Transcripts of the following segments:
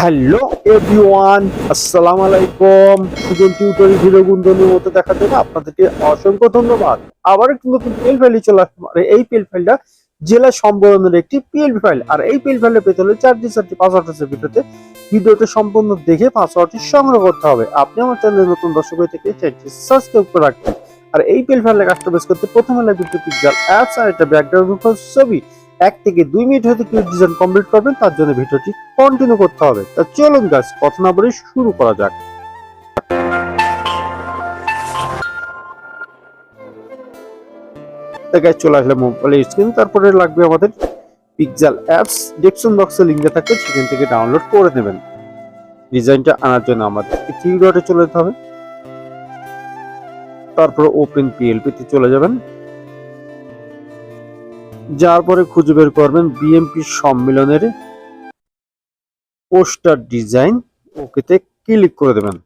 Hello everyone, আসসালামু আলাইকুম। Sujan tutorial video গুন্দনের মতো দেখা দেবে আপনাদেরকে অসংখ্য ধন্যবাদ। আবার একটি নতুন পিএল ফাইলে চলে আসলাম। আর এই পিএল ফাইলটা জেলা সম্বোধনের একটি পিএলপি ফাইল আর এই পিএল ফাইলে পেতে হলে চারটি চারটি পাসওয়ার্ড আছে। ভিডিওতে ভিডিওটা সম্পূর্ণ দেখে পাসওয়ার্ডটি সংগ্রহ করতে হবে। আপনি আমার চ্যানেলে নতুন দর্শক হয়ে থেকে চ্যানেলটি সাবস্ক্রাইব করে রাখবেন। আর এই পিএল ফাইলে কাস্টমাইজ করতে প্রথমে লাগবে পিক্সেল অ্যাপস আর একটা ব্যাকগ্রাউন্ড ছবি। এক থেকে দুই মিনিট হয়তো কেউ ডিজাইন কমপ্লিট করবেন, তার জন্য ভিডিওটি কন্টিনিউ করতে হবে। তা চলুন গাছ কথা না বলে শুরু করা যাক। তা চলে আসলে মোবাইল স্ক্রিন তারপরে লাগবে আমাদের পিক্সেল অ্যাপস ডেসক্রিপশন বক্সে লিঙ্ক থাকবে, সেখান থেকে ডাউনলোড করে নেবেন। ডিজাইনটা আনার জন্য আমাদের থ্রি ডটে চলে যেতে হবে। তারপর ওপেন পিএলপি তে চলে যাবেন। যার পরে খুঁজে বের করবেন বিএমপি সম্মেলনের পোস্টার ডিজাইন। ওকেতে ক্লিক করে দেবেন।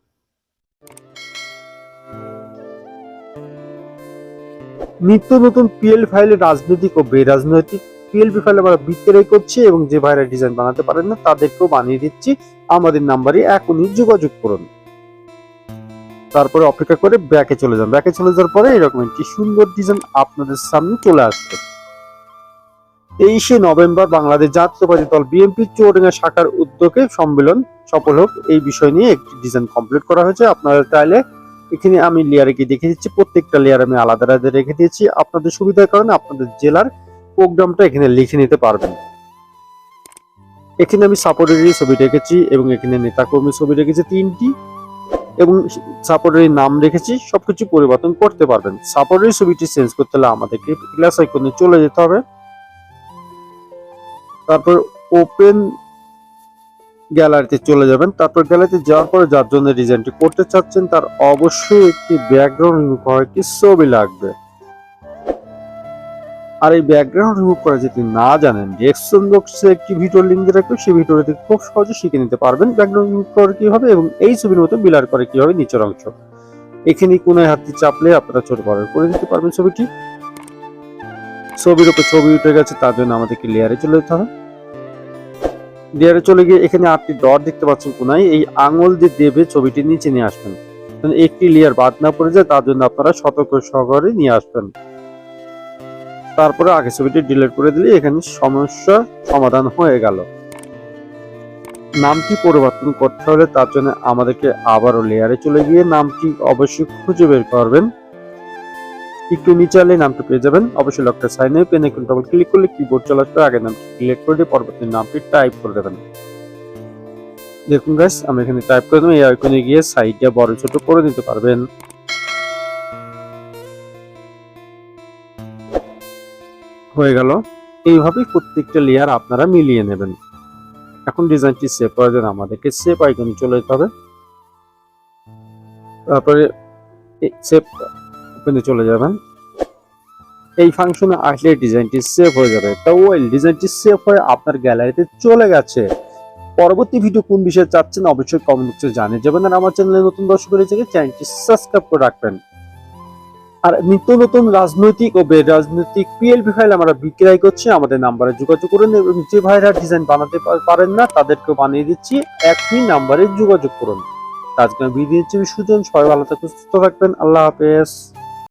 নিত্য নতুন পিএল ফাইলে রাজনৈতিক ও বেরাজনৈতিক পিএলপি ফাইল আমরা বিক্রয় করছি এবং যে ভাইরা ডিজাইন বানাতে পারেন না, তাদেরকেও বানিয়ে দিচ্ছি। আমাদের নাম্বারে এখনই যোগাযোগ করুন। তারপরে অপেক্ষা করে ব্যাকে চলে যান। ব্যাকে চলে যাওয়ার পরে এরকম একটি সুন্দর ডিজাইন আপনাদের সামনে চলে আসবে। তেইশে নভেম্বর বাংলাদেশ জাতীয়তাবাদী দল বিএনপি চৌডাঙ্গা শাখার উদ্যোগে সম্মেলন সফল হোক, এই বিষয় নিয়ে একটি ডিজাইন কমপ্লিট করা হয়েছে। আপনারা চাইলে এখানে আমি লেয়ারে গিয়ে দেখে দিচ্ছি, প্রত্যেকটা লেয়ার আমি আলাদা আলাদা রেখে দিয়েছি। আপনাদের সুবিধার কারণে আপনাদের জেলার প্রোগ্রামটা এখানে লিখে নিতে পারবেন। এখানে আমি সাপোর্টারি ছবি রেখেছি এবং এখানে নেতাকর্মী ছবি রেখেছি তিনটি এবং সাপোর্টারি নাম রেখেছি, সবকিছু পরিবর্তন করতে পারবেন। সাপোর্টারি ছবিটি চেঞ্জ করতে হলে আমাদেরকে ক্লাস আইকনে চলে যেতে হবে। তারপর ওপেন গ্যালারিতে চলে যাবেন। তারপর গ্যালারিতে যাওয়ার পরে যার জন্য ডিজাইনটি করতে চাচ্ছেন, তার অবশ্যই একটি ব্যাকগ্রাউন্ড রিমুভ করার একটি ছবি লাগবে। আর এই ব্যাকগ্রাউন্ড রিমুভ করা যদি না জানেন ডেস্কটপ বক্সে একটি ভিডিও লিঙ্ক দিয়ে রাখবে সেই ভিডিওটি খুব সহজে শিখে নিতে পারবেন ব্যাকগ্রাউন্ড রিমুভ করে কীভাবে এবং এই ছবির মতো বিলার করে কীভাবে নিচের অংশ। এখানে কোনায় হাতটি চাপলে আপনারা ছোট বড় করে দিতে পারবেন ছবিটি। ছবির উপর ছবি উঠে গেছে, তার জন্য আমাদেরকে লেয়ারে চলে যেতে হবে। লেয়ারে চলে গিয়ে এখানে আটটি ডট দেখতে পাচ্ছেন কোনায়, এই আঙুল দিয়ে দেবে ছবিটি নিচে নিয়ে আসবেন। মানে একটি লেয়ার বাদ না পড়ে যায়, তার জন্য আপনারা সতর্ক সহকারে নিয়ে আসবেন। তারপরে আগে ছবিটি ডিলিট করে দিলে এখানে সমস্যা সমাধান হয়ে গেল। নামটি পরিবর্তন করতে হলে তার জন্য আমাদেরকে আবারও লেয়ারে চলে গিয়ে নামটি অবশ্যই খুঁজে বের করবেন। একটু নিচে আলে নামটা পেয়ে যাবেন। অবশ্যই লকটা সাইন পেন ডবল ক্লিক করলে কিবোর্ড চলে আসবে আগে নামটি সিলেক্ট করে দিয়ে পরবর্তী নামটি টাইপ করে দেবেন। দেখুন গাইস আমি এখানে টাইপ করে দেবো, এই আইকনে গিয়ে সাইডটা বড় ছোট করে দিতে পারবেন। হয়ে গেল। এইভাবেই প্রত্যেকটা লেয়ার আপনারা মিলিয়ে নেবেন। এখন ডিজাইনটি সেভ করার জন্য আমাদেরকে সেভ আইকনে চলে যেতে হবে। তারপরে সেভ ওপেনে চলে যাবেন। এই ফাংশনে আসলে ডিজাইনটি সেভ হয়ে যাবে। তা ওয়েল ডিজাইনটি সেভ হয়ে আপনার গ্যালারিতে চলে গেছে। পরবর্তী ভিডিও কোন বিষয়ে চাচ্ছেন অবশ্যই কমেন্ট বক্সে জানিয়ে যাবেন আর আমার চ্যানেলে নতুন দর্শক হয়েছে চ্যানেলটি সাবস্ক্রাইব করে রাখবেন। আর নিত্য নতুন রাজনৈতিক ও বেরাজনৈতিক পিএলপি ফাইল আমরা বিক্রয় করছি, আমাদের নাম্বারে যোগাযোগ করুন এবং যে ভাইরা ডিজাইন বানাতে পারেন না তাদেরকে বানিয়ে দিচ্ছি। একই নাম্বারে যোগাযোগ করুন। আজকে আমি বিদায় দিচ্ছি সুজন, সবাই ভালো থাকুন, সুস্থ থাকবেন, আল্লাহ হাফেজ।